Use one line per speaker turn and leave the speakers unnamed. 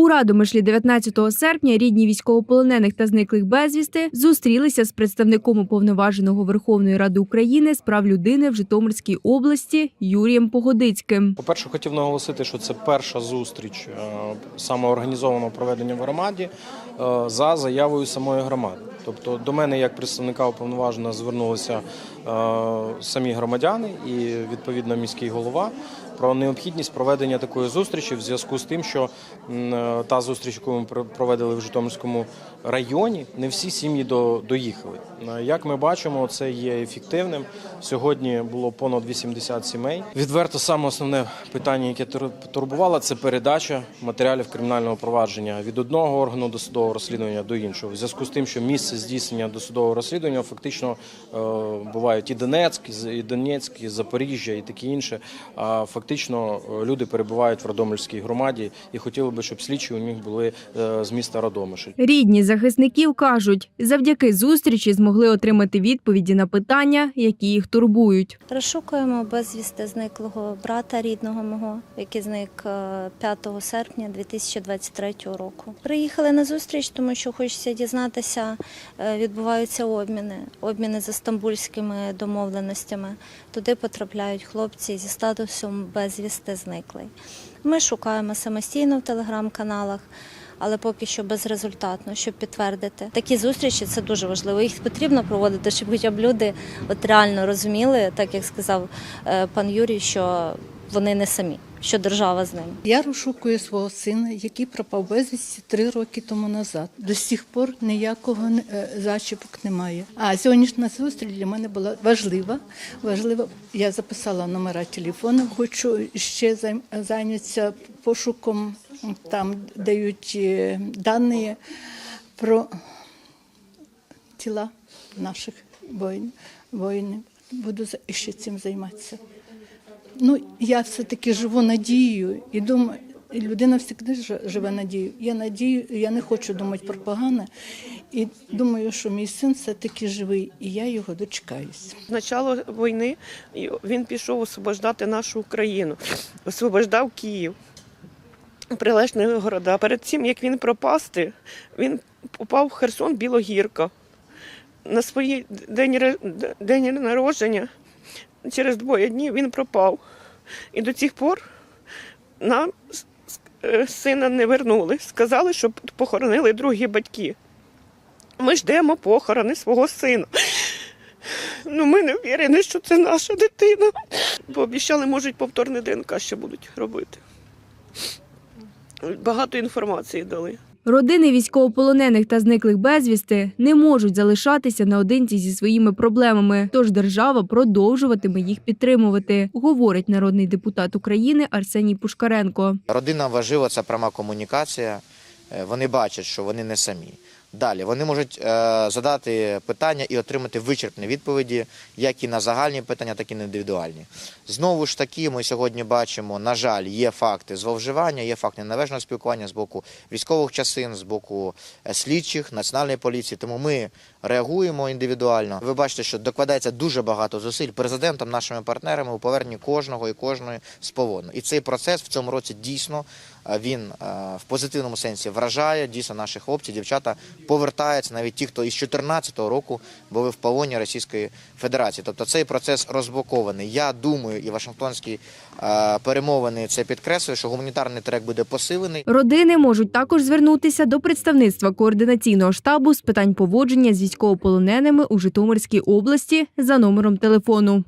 У Радомишлі 19 серпня рідні військовополонених та зниклих безвісти зустрілися з представником уповноваженого Верховної Ради України з прав людини в Житомирській області Юрієм Погодицьким.
По-перше, хотів наголосити, що це перша зустріч е, самоорганізованого проведення в громаді е, за заявою самої громади. Тобто до мене, як представника уповноваженого, звернулися е, самі громадяни і відповідно міський голова про необхідність проведення такої зустрічі в зв'язку з тим, що е, та зустріч, яку ми пр- проводили в Житомирському районі, не всі сім'ї до- доїхали. Е, Як ми бачимо, це є ефективним. Сьогодні було понад 80 сімей. Відверто саме основне питання, яке тур- турбувало, це передача матеріалів кримінального провадження від одного органу досудового розслідування до іншого. В зв'язку з тим, що місце здійснення досудового розслідування фактично е, бувають і Донецьк, і Донецьк, і Запоріжжя, і таке інше. А фактично е, люди перебувають в Радомирській громаді і хотіли би, щоб слідчі у них були е, з міста Радомишль.
Рідні захисників кажуть, завдяки зустрічі змогли отримати відповіді на питання, які їх турбують.
Розшукуємо безвісти зниклого брата рідного мого, який зник е, 5 серпня 2023 року. Приїхали на зустріч, тому що хочеться дізнатися, е, відбуваються обміни, обміни за стамбульськими домовленостями. Туди потрапляють хлопці зі статусом безвісти зниклий. Ми шукаємо самостійно в телеграм-каналах. Але поки що безрезультатно, щоб підтвердити такі зустрічі, це дуже важливо. Їх потрібно проводити, щоб хоча б люди от реально розуміли, так як сказав е, пан Юрій, що вони не самі, що держава з ними.
Я розшукую свого сина, який пропав безвісті три роки тому назад. До сих пор ніякого е, зачіпок немає. А сьогоднішня зустріч для мене була важлива. Важлива. Я записала номера телефону. Хочу ще зайнятися пошуком. Там дають е, дані про тіла наших воїн, воїнів. Буду ще цим займатися. Ну, я все-таки живу надією і думаю, людина завжди живе надією. Я надію, я не хочу думати про погане. І думаю, що мій син все-таки живий, і я його дочекаюсь.
З начала війни він пішов освобождати нашу Україну, освобождав Київ, прилежні города. Перед тим, як він пропасти, він попав в Херсон Білогірка. На свій день, день народження через двоє днів він пропав. І до цих пор нам е, сина не вернули. Сказали, що похоронили другі батьки. Ми ждемо похорони свого сина. Ну, ми не впевнені, що це наша дитина. Пообіцяли, можуть повторне ДНК ще будуть робити. Багато інформації дали.
Родини військовополонених та зниклих безвісти не можуть залишатися наодинці зі своїми проблемами, тож держава продовжуватиме їх підтримувати, говорить народний депутат України Арсеній Пушкаренко.
Родинам важлива ця пряма комунікація. Е, Вони бачать, що вони не самі. Далі вони можуть е, задати питання і отримати вичерпні відповіді, як і на загальні питання, так і на індивідуальні. Знову ж таки, ми сьогодні бачимо, на жаль, є факти зловживання, є факти неналежного спілкування з боку військових частин, з боку е, слідчих, національної поліції. Тому ми реагуємо індивідуально. Ви бачите, що докладається дуже багато зусиль президентом, нашими партнерами у поверненні кожного і кожної з полону. І цей процес в цьому році дійсно е, він в позитивному сенсі вражає. Дійсно, наші хлопці, дівчата повертаються, навіть ті, хто із 2014 року були в полоні Російської Федерації. Тобто цей процес розблокований. Я думаю, і Вашингтонські е, перемовини це підкреслює, що гуманітарний трек буде посилений.
Родини можуть також звернутися до представництва координаційного штабу з питань поводження з військовополоненими у Житомирській області за номером телефону